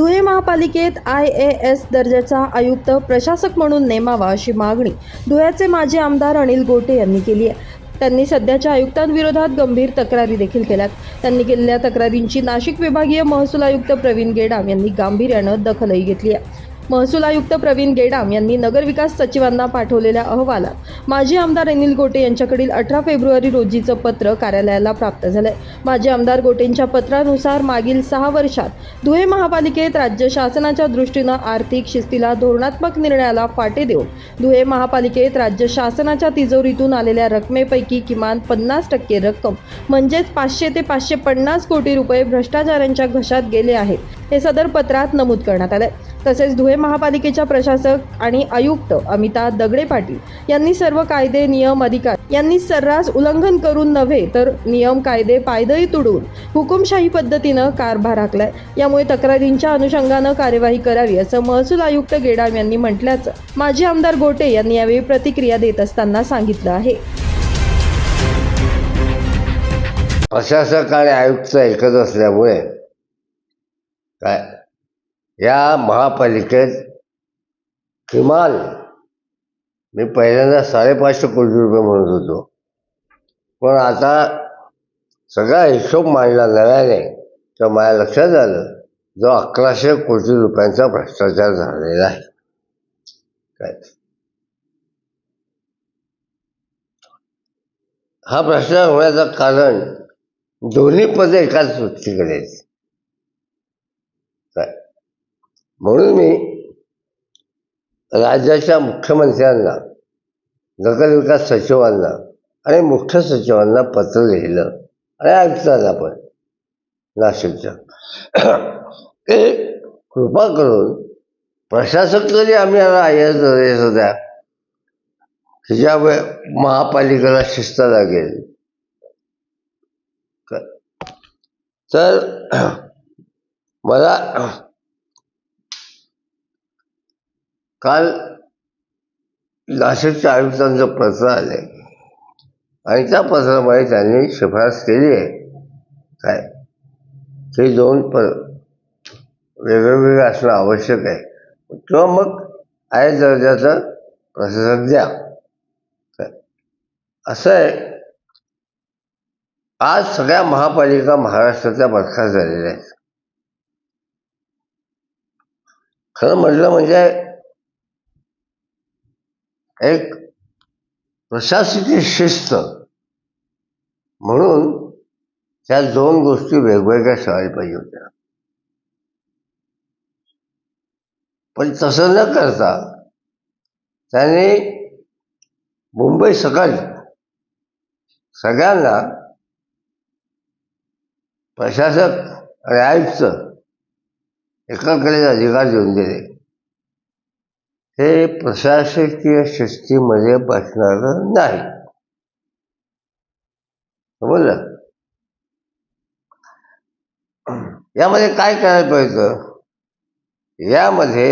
धुळे महापालिकेत I A S दर्जाचा आयुक्त प्रशासक म्हणून नेमावा अशी मागणी धुळ्याचे माजी आमदार अनिल गोटे यांनी केली आहे. त्यांनी सध्याच्या आयुक्तांविरोधात गंभीर तक्रारी देखील केल्यात. त्यांनी केलेल्या तक्रारींची नाशिक विभागीय महसूल आयुक्त प्रवीण गेडाम यांनी गांभीर्यानं दखलही घेतली आहे. महसूल आयुक्त प्रवीण गेडाम यांनी नगरविकास सचिवांना पाठवलेल्या अहवालात माजी आमदार अनिल गोटे यांच्याकडील अठरा फेब्रुवारी रोजीचं पत्र कार्यालयाला प्राप्त झालंय. माजी आमदार गोटेंच्या पत्रानुसार मागील सहा वर्षात धुळे महापालिकेत राज्य शासनाच्या दृष्टीनं आर्थिक शिस्तीला धोरणात्मक निर्णयाला फाटे देऊन धुळे महापालिकेत राज्य शासनाच्या तिजोरीतून आलेल्या रकमेपैकी किमान पन्नास टक्के रक्कम म्हणजेच पाचशे ते पाचशे पन्नास कोटी रुपये भ्रष्टाचारांच्या घशात गेले आहेत हे सदर पत्रात नमूद करण्यात आलंय. तसेच धुळे महापालिकेच्या प्रशासक आणि आयुक्त अमिता दगडे पाटील यांनी सर्व कायदे नियम अधिकार यांनी सर्रास उल्लंघन करून नव्हे तर नियम कायदे पायदळी तुडवून हुकुमशाही पद्धतीनं कारभार आखलाय. यामुळे तक्रारींच्या अनुषंगानं कार्यवाही करावी असं महसूल आयुक्त गेडाम यांनी म्हटल्याचं माजी आमदार गोटे यांनी यावेळी प्रतिक्रिया देत असताना सांगितलं आहे. प्रशासक आणि आयुक्त एकच असल्यामुळे काय? या महापालिकेत किमान मी पहिल्यांदा साडेपाचशे कोटी रुपये म्हणत होतो. पण आता सगळा हिशोब मांडला नव्याने तर माझ्या लक्षात आलं जो अकराशे कोटी रुपयांचा भ्रष्टाचार झालेला आहे. काय? हा भ्रष्टाचार होण्याचं कारण दोन्ही पदे एकाच व्यक्तीकडे आहेत काय म्हणून मी राज्याच्या मुख्यमंत्र्यांना नगरविकास सचिवांना आणि मुख्य सचिवांना पत्र लिहिलं आणि ऐकतात पण नाशिकच्या. ते कृपा करून प्रशासक जरी आम्ही आय होत्या त्याच्यामुळे महापालिकेला शिस्त लागेल. तर मला काल नाशिकच्या आयुक्तांचं पत्र आले आणि त्या पत्रामध्ये त्यांनी शिफारस केली आहे. काय? ते दोन प वेगवेगळे असणं आवश्यक आहे. किंवा मग आहे दर्जाचं प्रशासक द्या. काय? असं आहे. आज सगळ्या महापालिका महाराष्ट्राच्या बरखास्त झालेल्या आहेत. खरं म्हटलं म्हणजे एक प्रशासकीय शिस्त. म्हणून त्या दोन गोष्टी वेगवेगळ्या ठेवायला पाहिजे होत्या. पण तसं न करता त्याने मुंबई सकाळी सगळ्यांना प्रशासक आणि आयुक्त एकाकडे अधिकार देऊन दिले. हे प्रशासकीय शिस्तीमध्ये बसणार नाही. समजलं? यामध्ये काय करायला पाहिजे? यामध्ये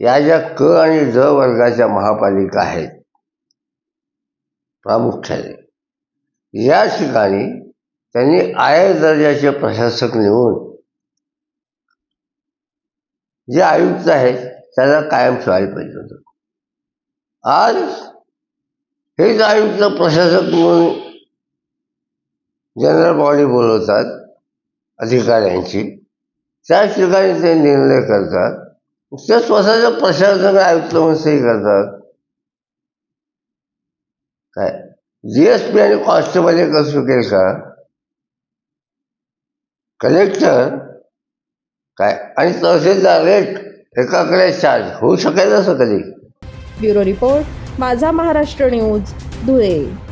या ज्या क आणि ज वर्गाच्या महापालिका आहेत प्रामुख्याने या ठिकाणी त्यांनी आय दर्जाचे प्रशासक नेऊन जे आयुक्त आहेत त्याला कायम ठेवायला पाहिजे होतं. आज हेच आयुक्त प्रशासक म्हणून जनरल बॉडी बोलवतात अधिकाऱ्यांची. त्याच ठिकाणी ते निर्णय करतात. ते स्वतःचं प्रशासक आयुक्त म्हणून सही करतात. काय? जी एस पी आणि कॉन्स्टेबल एक असू शकेल का? कलेक्टर काय? आणि तहसीलदार रेट एकाकडे चार्ज होऊ शकेल असं कधी? ब्युरो रिपोर्ट माझा महाराष्ट्र न्यूज धुळे.